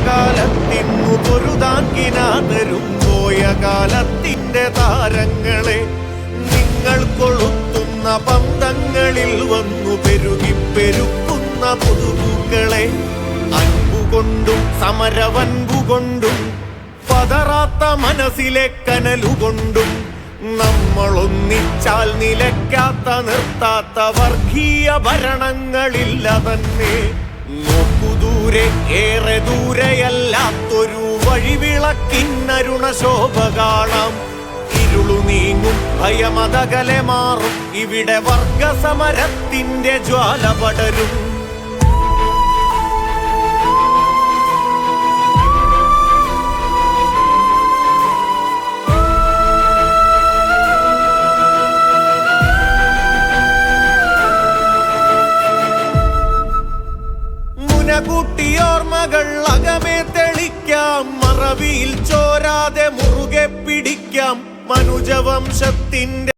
കാലത്തിന്നു പൊരുതാങ്കിനാതരും പോയ കാലത്തിന്റെ താരങ്ങളെ നിങ്ങൾ കൊളുത്തുന്ന പന്തങ്ങളിൽ വന്നു പെരുകി പെരുക്കുന്ന പുതുപൂക്കളെ അൻപുകൊണ്ടും സമരവൻപുകൊണ്ടും പതറാത്ത മനസ്സിലെ കനലുകൊണ്ടും നമ്മളൊന്നിച്ചാൽ നിലയ്ക്കാത്ത നിർത്താത്ത വർഗീയ ഭരണങ്ങളില്ല തന്നെ നോക്കു ദൂരെ ഏറെ ദൂരെയല്ലാത്തൊരു വഴിവിളക്കിന്നരുണശോഭ കാണാം. ഇരുളു നീങ്ങും ഭയമതകലെ മാറും. ഇവിടെ വർഗസമരത്തിന്റെ ജ്വാല പടരും മുനകൂട്ടിയോർമ്മകൾ അകമേ തെളിക്കാം. മറവിയിൽ ചോരാതെ മുറുകെ പിടിക്കാം. മനുജവംശത്തിന്റെ